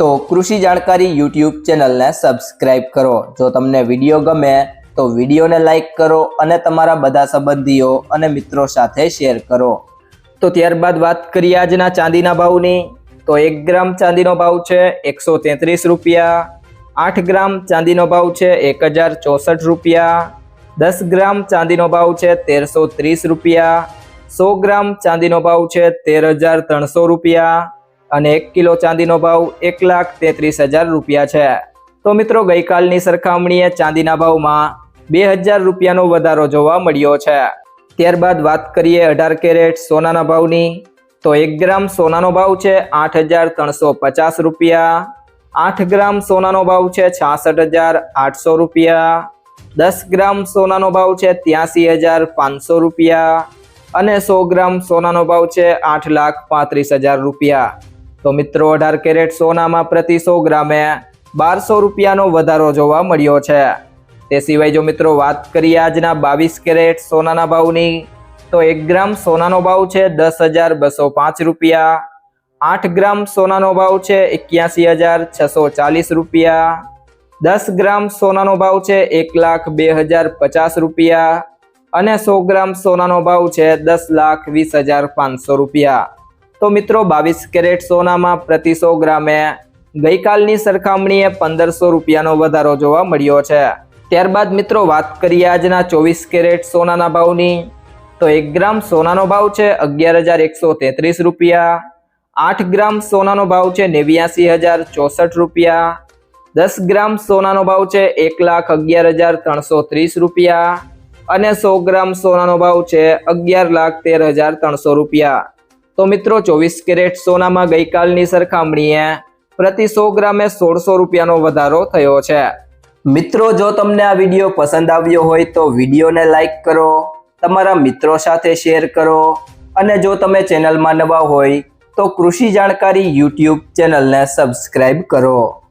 તો કૃષિ જાણકારી યુટ્યુબ ચેનલને સબસ્ક્રાઇબ કરો. જો તમને વીડિયો ગમે તો વિડીયોને લાઈક કરો અને તમારા બધા સંબંધીઓ અને મિત્રો સાથે શેર કરો. તો ત્યારબાદ વાત કરીએ આજના ચાંદીના ભાવની. તો એક ગ્રામ ચાંદીનો ભાવ છે એકસો તેત્રીસ રૂપિયા. આઠ ગ્રામ ચાંદીનો ભાવ છે એક હજાર ચોસઠ રૂપિયા. દસ ગ્રામ ચાંદીનો ભાવ છે તેરસો ત્રીસ રૂપિયા. સો ગ્રામ ચાંદીનો ભાવ છે તેર હજાર ત્રણસો રૂપિયા. અને એક કિલો ચાંદીનો ભાવ એક લાખ તેત્રીસ હજાર રૂપિયા છે. તો મિત્રો, ગઈકાલની સરખામણીએ ચાંદીના ભાવમાં બે હજાર રૂપિયાનો વધારો જોવા મળ્યો છે. ત્યારબાદ વાત કરીએ અઢાર કેરેટ સોનાના ભાવની, તો એક ગ્રામ સોનાનો ભાવ છે આઠ હજાર ત્રણસો પચાસ રૂપિયા, આઠ ગ્રામ સોનાનો ભાવ છે છાસઠ હજાર આઠસો રૂપિયા, દસ ગ્રામ સોનાનો ભાવ છે ત્યાસી હજાર પાંચસો રૂપિયા અને સો ગ્રામ સોનાનો ભાવ છે આઠ લાખ પાંત્રીસ હજાર રૂપિયા. તો મિત્રો, અઢાર કેરેટ સોનામાં પ્રતિ સો ગ્રામે બારસો રૂપિયાનો વધારો જોવા મળ્યો છે. તે સિવાય જો મિત્રો વાત કરીએ આજના બાવીસ કેરેટ સોનાના ભાવની, તો એક ગ્રામ સોનાનો ભાવ છે દસ હજાર બસો પાંચ રૂપિયા. આઠ ગ્રામ સોનાનો ભાવ છે એક્યાસી હજાર છસો ચાલીસ રૂપિયા. દસ ગ્રામ સોનાનો ભાવ છે એક લાખ બે હજાર પચાસ રૂપિયા. અને સો ગ્રામ સોનાનો ભાવ છે દસ લાખ વીસ હજાર પાંચસો રૂપિયા. તો મિત્રો, બાવીસ કેરેટ સોનામાં પ્રતિ સો ગ્રામે ગઈકાલની સરખામણીએ પંદરસો રૂપિયાનો વધારો જોવા મળ્યો છે. ત્યારબાદ મિત્રો, વાત કરીએ આજના ચોવીસ કેરેટ સોનાના ભાવની. તો એક ગ્રામ સોનાનો ભાવ છે અગિયાર હજાર એકસો તેત્રીસ રૂપિયા. આઠ ગ્રામ સોનાનો ભાવ છે નેવ્યાસી હજાર ચોસઠ રૂપિયા. દસ ગ્રામ સોનાનો ભાવ છે એક લાખ અગિયાર હજાર ત્રણસો ત્રીસ રૂપિયા. અને સો ગ્રામ સોનાનો ભાવ છે અગિયાર લાખ તેર હજાર ત્રણસો રૂપિયા. તો મિત્રો ચોવીસ કેરેટ સોનામાં ગઈકાલની સરખામણીએ પ્રતિ સો ગ્રામે સોળસો રૂપિયાનો વધારો થયો છે. મિત્રો, જો તમને આ વીડિયો પસંદ આવ્યો હોય તો વિડીયોને લાઇક કરો, તમારા મિત્રો સાથે શેર કરો અને જો તમે ચેનલમાં નવા હોય તો કૃષિ જાણકારી યુટ્યુબ ચેનલને સબસ્ક્રાઈબ કરો.